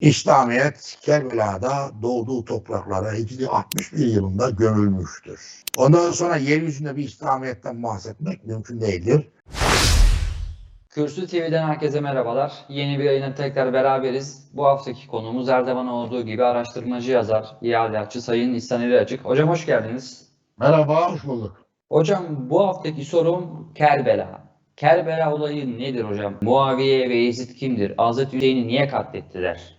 İslamiyet Kerbela'da doğduğu topraklara Hicri 61 yılında gömülmüştür. Ondan sonra yeryüzünde bir İslamiyet'ten bahsetmek mümkün değildir. Kürsü TV'den herkese merhabalar. Yeni bir yayına tekrar beraberiz. Bu haftaki konuğumuz her zaman olduğu gibi araştırmacı yazar, iadiyatçı Sayın İhsan İri Açık. Hocam hoş geldiniz. Merhaba, hoş bulduk. Hocam bu haftaki sorum Kerbela. Kerbela olayı nedir hocam? Muaviye ve Yezid kimdir? Hazreti Hüseyin'i niye katlettiler?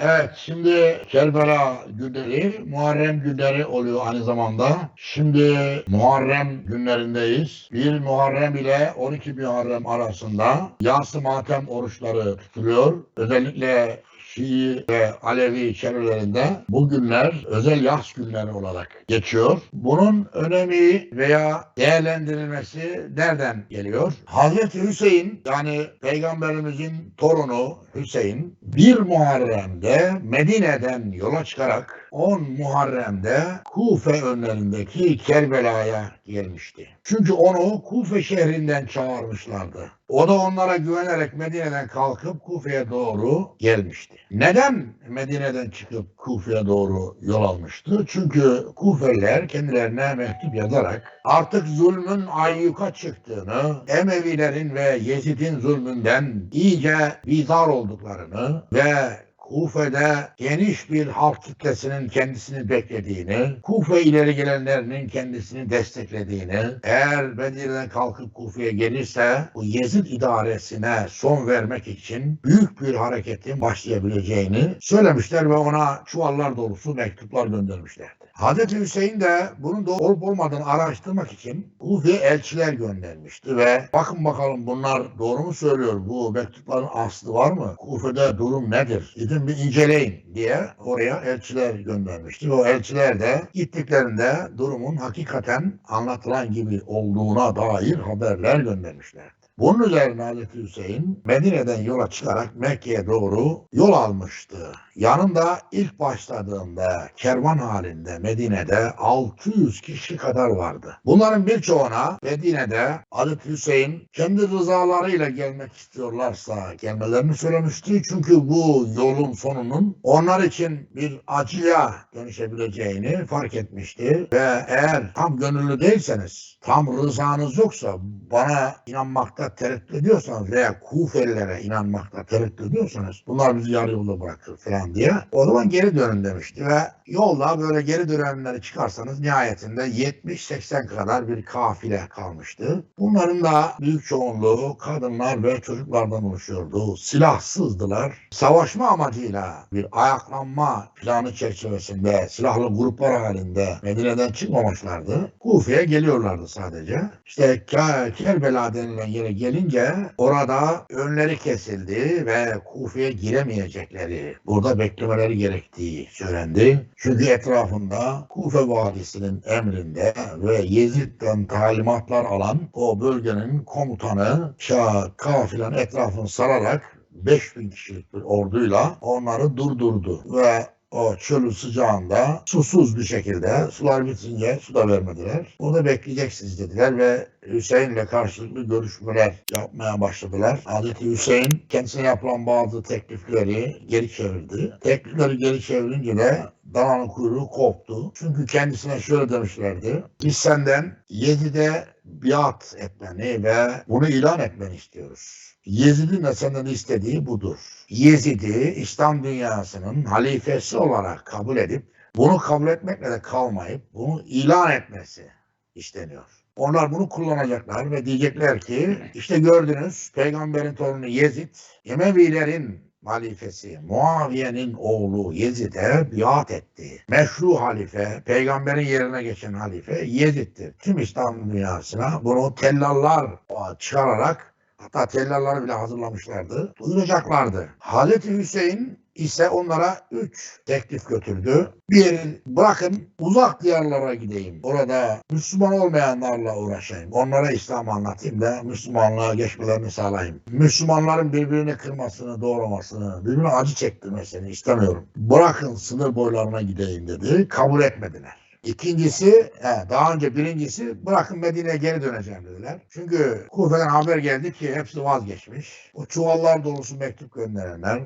Evet, şimdi Kerbela günleri, Muharrem günleri oluyor aynı zamanda. Şimdi Muharrem günlerindeyiz. 1 Muharrem ile 12 Muharrem arasında yas matem oruçları tutuluyor. Özellikle Şii ve Alevi çevrelerinde bu günler özel yas günleri olarak geçiyor. Bunun önemi veya değerlendirilmesi nereden geliyor? Hazreti Hüseyin yani Peygamberimizin torunu Hüseyin 1 Muharrem'de Medine'den yola çıkarak 10 Muharrem'de Kufe önlerindeki Kerbela'ya gelmişti. Çünkü onu Kufe şehrinden çağırmışlardı. O da onlara güvenerek Medine'den kalkıp Kufe'ye doğru gelmişti. Neden Medine'den çıkıp Kufe'ye doğru yol almıştı? Çünkü Kufeliler kendilerine mektup yazarak artık zulmün ayyuka çıktığını, Emevilerin ve Yezid'in zulmünden iyice bizar olduklarını ve Kufe'de geniş bir halk kitlesinin kendisini beklediğini, Kufe ileri gelenlerinin kendisini desteklediğini, eğer Medine'den kalkıp Kufe'ye gelirse bu Yezid idaresine son vermek için büyük bir hareketin başlayabileceğini söylemişler ve ona çuvallar dolusu mektuplar göndermişlerdi. Hazreti Hüseyin de bunun doğru olup olmadığını araştırmak için Kufe'ye elçiler göndermişti ve bakın bakalım bunlar doğru mu söylüyor? Bu mektupların aslı var mı? Kufe'de durum nedir? Gidin bir inceleyin diye oraya elçiler göndermişti. O elçiler de gittiklerinde durumun hakikaten anlatılan gibi olduğuna dair haberler göndermişlerdi. Bunun üzerine Hazreti Hüseyin Medine'den yola çıkarak Mekke'ye doğru yol almıştı. Yanında ilk başladığında kervan halinde Medine'de 600 kişi kadar vardı. Bunların birçoğuna Medine'de Hazreti Hüseyin kendi rızalarıyla gelmek istiyorlarsa gelmelerini söylemişti. Çünkü bu yolun sonunun onlar için bir acıya dönüşebileceğini fark etmişti. Ve eğer tam gönüllü değilseniz, tam rızanız yoksa bana inanmakta tereddüt ediyorsanız veya Kufelilere inanmakta tereddüt ediyorsanız bunlar bizi yarı yolda bırakır falan diye o zaman geri dönün demişti ve yolda böyle geri dönenleri çıkarsanız nihayetinde 70-80 kadar bir kafile kalmıştı. Bunların da büyük çoğunluğu kadınlar ve çocuklardan oluşuyordu. Silahsızdılar. Savaşma amacıyla bir ayaklanma planı çerçevesinde silahlı gruplar halinde Medine'den çıkmamışlardı. Kufe'ye geliyorlardı sadece. İşte Ke- Kerbela denilen yere gelince orada önleri kesildi ve Kufe'ye giremeyecekleri, burada beklemeleri gerektiği söylendi. Çünkü etrafında Kufe Vadisi'nin emrinde ve Yezid'den talimatlar alan o bölgenin komutanı Şah kafilenin etrafını sararak 5000 kişilik bir orduyla onları durdurdu ve o çölün sıcağında susuz bir şekilde sular bitince su da vermediler. Burada bekleyeceksiniz dediler ve Hüseyin'le karşılıklı görüşmeler yapmaya başladılar. Hazreti Hüseyin kendisine yapılan bazı teklifleri geri çevirdi. Teklifleri geri çevirince de dananın kuyruğu koptu. Çünkü kendisine şöyle demişlerdi. Biz senden Yezid'e biat etmeni ve bunu ilan etmeni istiyoruz. Yezid'in de senden istediği budur. Yezid'i İslam dünyasının halifesi olarak kabul edip bunu kabul etmekle de kalmayıp bunu ilan etmesi isteniyor. Onlar bunu kullanacaklar ve diyecekler ki işte gördünüz peygamberin torunu Yezid Emevilerin halifesi Muaviye'nin oğlu Yezid'e biat etti. Meşru halife, peygamberin yerine geçen halife Yezid'tir. Tüm İslam dünyasına bunu tellallar çıkararak hatta tellalları bile hazırlamışlardı. Duyuracaklardı. Hazreti Hüseyin ise onlara üç teklif götürdü. Bir, bırakın uzak diyarlara gideyim. Orada Müslüman olmayanlarla uğraşayım. Onlara İslam anlatayım da Müslümanlığa geçmelerini sağlayayım. Müslümanların birbirini kırmasını, doğramasını, birbirine acı çektirmesini istemiyorum. Bırakın sınır boylarına gideyim dedi. Kabul etmediler. İkincisi, he, daha önce birincisi bırakın Medine'ye geri döneceğim dediler. Çünkü Kufe'den haber geldi ki hepsi vazgeçmiş. O çuvallar dolusu mektup gönderenler,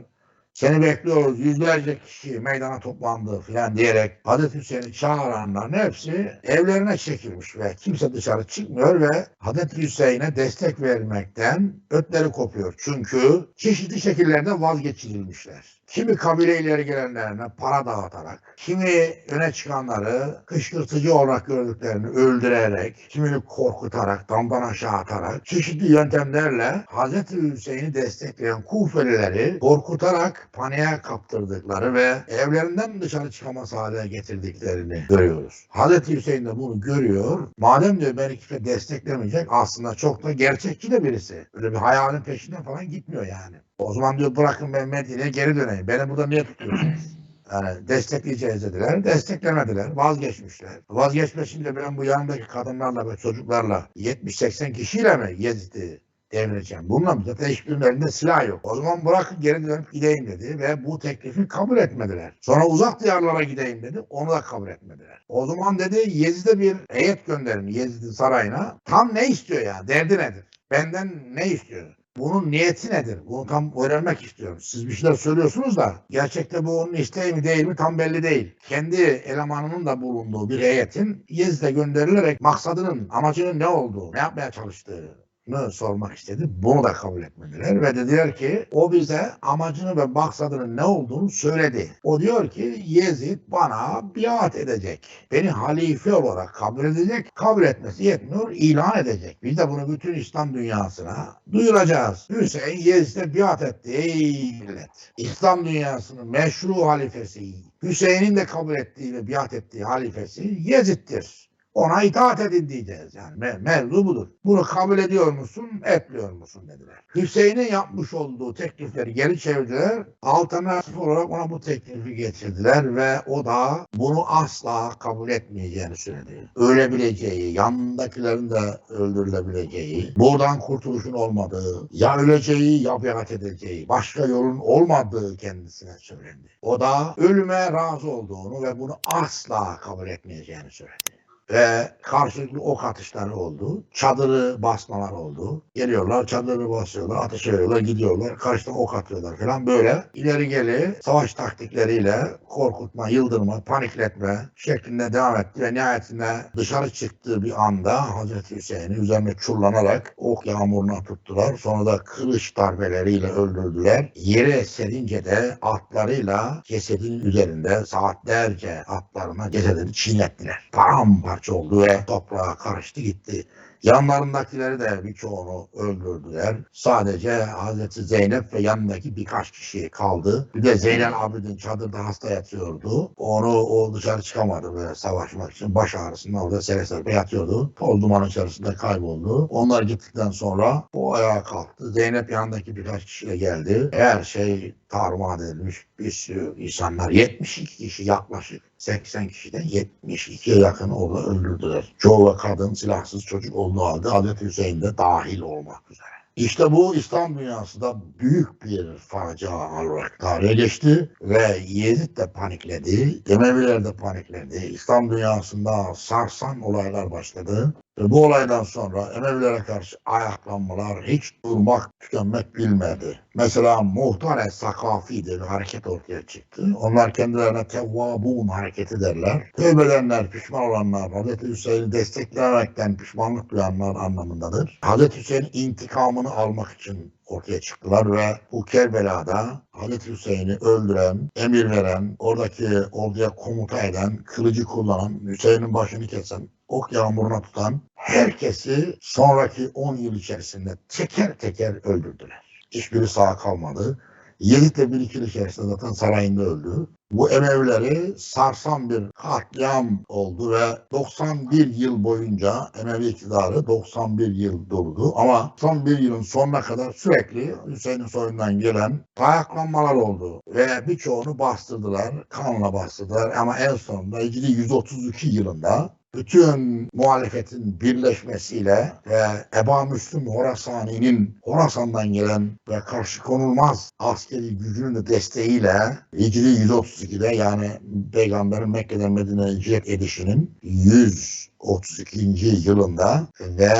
Seni bekliyoruz. Yüzlerce kişi meydana toplandı filan diyerek Hazreti Hüseyin'i çağıranların hepsi evlerine çekilmiş ve kimse dışarı çıkmıyor ve Hazreti Hüseyin'e destek vermekten ötleri kopuyor. Çünkü çeşitli şekillerde vazgeçirilmişler. Kimi kabile ileri gelenlerine para dağıtarak, kimi öne çıkanları kışkırtıcı olarak gördüklerini öldürerek, kimini korkutarak, damdan aşağı atarak, çeşitli yöntemlerle Hz. Hüseyin'i destekleyen Kufelileri korkutarak paniğe kaptırdıkları ve evlerinden dışarı çıkamaz hale getirdiklerini görüyoruz. Hz. Hüseyin de bunu görüyor. Madem diyor beni kimse desteklemeyecek aslında çok da gerçekçi de birisi. Öyle bir hayalin peşinden falan gitmiyor yani. O zaman diyor bırakın ben Medine'ye geri döneyim. Beni burada niye tutuyorsunuz? Yani destekleyeceğiz dediler. Desteklemediler. Vazgeçmişler. Vazgeçmesince ben bu yanımdaki kadınlarla ve çocuklarla 70-80 kişiyle mi Yezid'i devireceğim? Bununla mı? Zaten hiçbirinin elinde silah yok. O zaman bırakın geri dönüp gideyim dedi ve bu teklifi kabul etmediler. Sonra uzak diyarlara gideyim dedi. Onu da kabul etmediler. O zaman dedi Yezid'e bir heyet gönderin Yezid'in sarayına. Tam ne istiyor ya? Derdi nedir? Benden ne istiyor? Bunun niyeti nedir? Bunu tam öğrenmek istiyorum. Siz bir şeyler söylüyorsunuz da gerçekte bu onun isteği mi değil mi tam belli değil. Kendi elemanının da bulunduğu bir heyetin Yezid'e gönderilerek maksadının, amacının ne olduğu, ne yapmaya çalıştığını sormak istedi. Bunu da kabul etmediler ve dediler ki o bize amacını ve maksadının ne olduğunu söyledi. O diyor ki Yezid bana biat edecek. Beni halife olarak kabul edecek. Kabul etmesi yetmiyor, ilan edecek. Biz de bunu bütün İslam dünyasına duyuracağız. Hüseyin Yezid'e biat etti ey millet. İslam dünyasının meşru halifesi, Hüseyin'in de kabul ettiği ve biat ettiği halifesi Yezid'dir. Ona itaat edin diyeceğiz yani. Me mevzu budur. Bunu kabul ediyor musun, etmiyor musun dediler. Hüseyin'in yapmış olduğu teklifleri geri çevirdiler. Alternatif olarak ona bu teklifi getirdiler ve o da bunu asla kabul etmeyeceğini söyledi. Ölebileceği, yanındakilerin de öldürülebileceği, buradan kurtuluşun olmadığı, ya öleceği ya biat edeceği, başka yolun olmadığı kendisine söylendi. O da ölüme razı olduğunu ve bunu asla kabul etmeyeceğini söyledi ve karşılıklı ok atışları oldu. Çadırı basmalar oldu. Geliyorlar çadırı basıyorlar, ateş ediyorlar, gidiyorlar. Karşıdan ok atıyorlar falan böyle ileri geri savaş taktikleriyle korkutma, yıldırma, panikletme şeklinde devam etti ve nihayetinde dışarı çıktığı bir anda Hazreti Hüseyin'i üzerine çurlanarak ok yağmuruna tuttular. Sonra da kılıç darbeleriyle öldürdüler. Yere serince de atlarıyla cesedin üzerinde saatlerce atlarına cesedini çiğnettiler. Paramparça oldu ve toprağa karıştı gitti. Yanlarındakileri de birçoğunu öldürdüler. Sadece Hazreti Zeynep ve yanındaki birkaç kişi kaldı. Bir de Zeynel Abidin çadırda hasta yatıyordu. Onu o dışarı çıkamadı böyle savaşmak için. Baş ağrısından orada sere serpe yatıyordu. Toz duman içerisinde kayboldu. Onlar gittikten sonra o ayağa kalktı. Zeynep yanındaki birkaç kişiyle geldi. Her şey tarumar edilmiş bir sürü insanlar. 72 kişi yaklaşık 80 kişiden 72'ye yakın orada öldürdüler. Çoğu kadın, silahsız çocuk olduğu halde Hazreti Hüseyin de dahil olmak üzere. İşte bu İslam dünyasında büyük bir facia olarak tarihe geçti ve Yezid de panikledi, Emeviler de panikledi. İslam dünyasında sarsan olaylar başladı. Bu olaydan sonra Emevilere karşı ayaklanmalar hiç durmak, tükenmek bilmedi. Mesela Muhtare Sakafi diye bir hareket ortaya çıktı. Onlar kendilerine Tevvabun hareketi derler. Tövbe edenler, pişman olanlar, Hz. Hüseyin'i desteklemekten pişmanlık duyanlar anlamındadır. Hz. Hüseyin intikamını almak için ortaya çıktılar ve bu Kerbela'da Hazreti Hüseyin'i öldüren, emir veren, oradaki orduya komuta eden, kılıcı kullanan, Hüseyin'in başını kesen, ok yağmuruna tutan herkesi sonraki 10 yıl içerisinde teker teker öldürdüler. Hiçbiri sağ kalmadı. Yezid de bir iki yıl içerisinde zaten sarayında öldü. Bu Emevileri sarsan bir katliam oldu ve 91 yıl boyunca Emevi iktidarı 91 yıl durdu. Ama son bir yılın sonuna kadar sürekli Hüseyin'in soyundan gelen ayaklanmalar oldu. Ve birçoğunu bastırdılar, kanla bastırdılar. Ama en sonunda Hicri 132 yılında bütün muhalefetin birleşmesiyle ve Eba Müslüm Horasani'nin Horasan'dan gelen ve karşı konulmaz askeri gücünün de desteğiyle Hicri 132'de yani Peygamberin Mekke'den Medine'ye hicret edişinin 132. yılında ve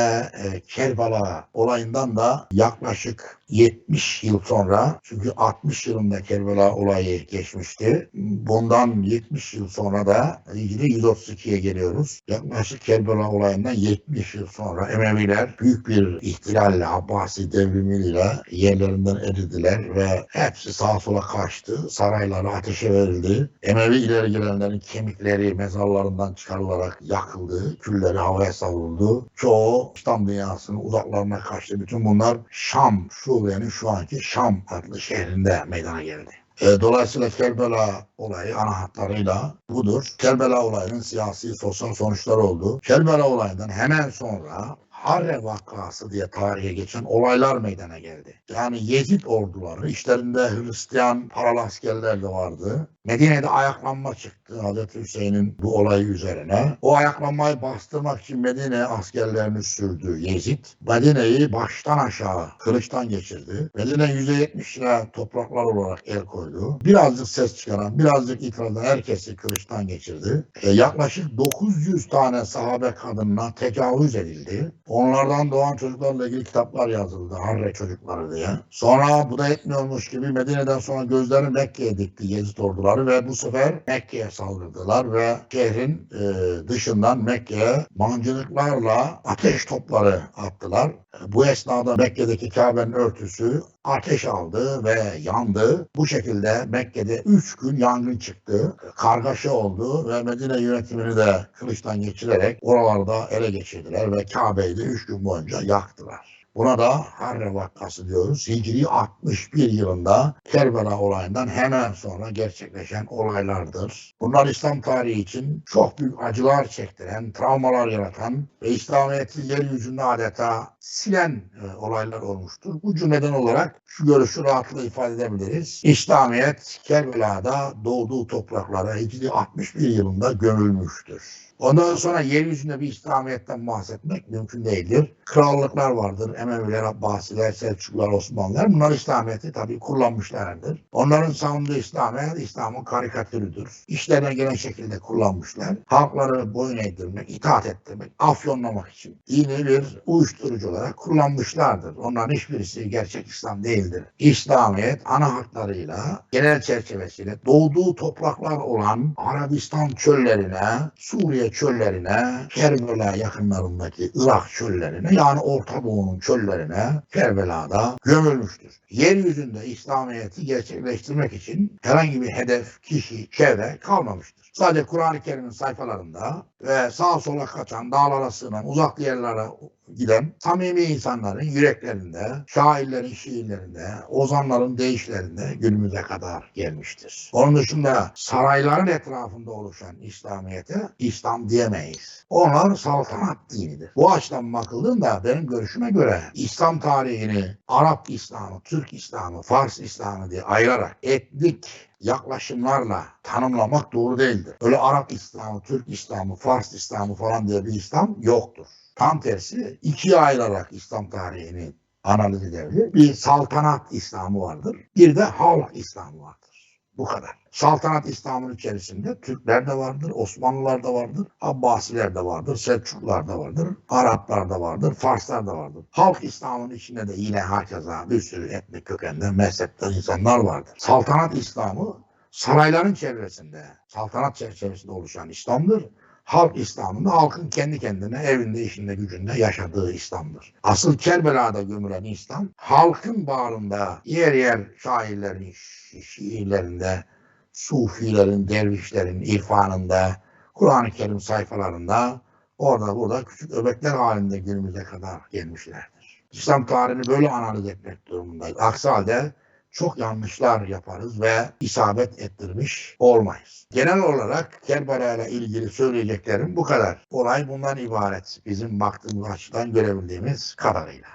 e, Kerbala olayından da yaklaşık 70 yıl sonra çünkü 60 yılında Kerbela olayı geçmişti. Bundan 70 yıl sonra da Hicri 132'ye geliyoruz. Yaklaşık Kerbela olayından 70 yıl sonra Emeviler büyük bir ihtilalle Abbasi devrimiyle yerlerinden eridiler ve hepsi sağa sola kaçtı. Sarayları ateşe verildi. Emevi ileri gelenlerin kemikleri mezarlarından çıkarılarak yakıldı. Külleri havaya savruldu. Çoğu İslam dünyasının uzaklarına kaçtı. Bütün bunlar Şam, Suriye'nin şu anki Şam adlı şehrinde meydana geldi. E, Dolayısıyla Kerbela olayı ana hatlarıyla budur. Kerbela olayının siyasi, sosyal sonuçları oldu. Kerbela olayından hemen sonra Harre vakası diye tarihe geçen olaylar meydana geldi. Yani Yezid orduları, işlerinde Hristiyan paralı askerler de vardı. Medine'de ayaklanma çıktı Hazreti Hüseyin'in bu olayı üzerine. O ayaklanmayı bastırmak için Medine askerlerini sürdü Yezid. Medine'yi baştan aşağı kılıçtan geçirdi. Medine %70'ine topraklar olarak el koydu. Birazcık ses çıkaran, birazcık itiraz herkesi kılıçtan geçirdi. E, yaklaşık 900 tane sahabe kadınına tecavüz edildi. Onlardan doğan çocuklarla ilgili kitaplar yazıldı. Harre çocukları diye. Sonra bu da etmiyormuş gibi Medine'den sonra gözlerini Mekke'ye dikti Yezid orduları ve bu sefer Mekke'ye saldırdılar ve şehrin e, dışından Mekke'ye mancınıklarla ateş topları attılar. Bu esnada Mekke'deki Kabe'nin örtüsü ateş aldı ve yandı. Bu şekilde Mekke'de 3 gün yangın çıktı. Kargaşa oldu ve Medine yönetimini de kılıçtan geçirerek oralarda ele geçirdiler ve Kabe'yi de 3 gün boyunca yaktılar. Buna da Harre vakası diyoruz. Hicri 61 yılında Kerbela olayından hemen sonra gerçekleşen olaylardır. Bunlar İslam tarihi için çok büyük acılar çektiren, travmalar yaratan ve İslamiyet'i yeryüzünde adeta silen e, olaylar olmuştur. Bu cümleden olarak şu görüşü rahatlıkla ifade edebiliriz. İslamiyet Kerbela'da doğduğu topraklara Hicri 61 yılında gömülmüştür. Ondan sonra yeryüzünde bir İslamiyet'ten bahsetmek mümkün değildir. Krallıklar vardır. Emeviler, Abbasiler, Selçuklular, Osmanlılar. Bunlar İslamiyet'i tabii kullanmışlardır. Onların savunduğu İslamiyet, İslam'ın karikatürüdür. İşlerine gelen şekilde kullanmışlar. Halkları boyun eğdirmek, itaat ettirmek, afyonlamak için dini bir uyuşturucu olarak kullanmışlardır. Onların hiçbirisi gerçek İslam değildir. İslamiyet ana haklarıyla, genel çerçevesiyle doğduğu topraklar olan Arabistan çöllerine, Suriye çöllerine, Kerbela yakınlarındaki Irak çöllerine yani Orta Doğu'nun çöllerine Kerbela'da gömülmüştür. Yeryüzünde İslamiyet'i gerçekleştirmek için herhangi bir hedef, kişi, çevre kalmamıştır. Sadece Kur'an-ı Kerim'in sayfalarında ve sağa sola kaçan, dağlara sığınan, uzak yerlere giden samimi insanların yüreklerinde, şairlerin şiirlerinde, ozanların deyişlerinde günümüze kadar gelmiştir. Onun dışında sarayların etrafında oluşan İslamiyet'e İslam diyemeyiz. Onlar saltanat dinidir. Bu açıdan bakıldığında benim görüşüme göre İslam tarihini Arap İslamı, Türk İslamı, Fars İslamı diye ayırarak etnik yaklaşımlarla tanımlamak doğru değildir. Öyle Arap İslamı, Türk İslamı, Fars İslamı falan diye bir İslam yoktur. Tam tersi ikiye ayırarak İslam tarihini analiz edilebilir. Bir saltanat İslamı vardır, bir de halk İslamı vardır. Bu kadar. Saltanat İslam'ın içerisinde Türkler de vardır, Osmanlılar da vardır, Abbasiler de vardır, Selçuklular da vardır, Araplar da vardır, Farslar da vardır. Halk İslam'ın içinde de yine hakeza bir sürü etnik kökende, mezhepten insanlar vardır. Saltanat İslam'ı sarayların çevresinde, saltanat çerçevesinde oluşan İslam'dır. Halk İslam'ında halkın kendi kendine evinde, işinde, gücünde yaşadığı İslam'dır. Asıl Kerbela'da gömülen İslam, halkın bağrında yer yer şairlerin şi- şiirlerinde, sufilerin, dervişlerin irfanında, Kur'an-ı Kerim sayfalarında orada burada küçük öbekler halinde günümüze kadar gelmişlerdir. İslam tarihini böyle analiz etmek durumundayız. Aksi halde çok yanlışlar yaparız ve isabet ettirmiş olmayız. Genel olarak Kerbela ile ilgili söyleyeceklerim bu kadar. Olay bundan ibaret. Bizim baktığımız açıdan görebildiğimiz kadarıyla.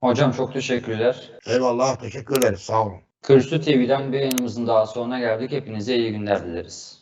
Hocam çok teşekkürler. Eyvallah, teşekkür ederiz. Sağ olun. Kürsü TV'den bir yayınımızın daha sonuna geldik. Hepinize iyi günler dileriz.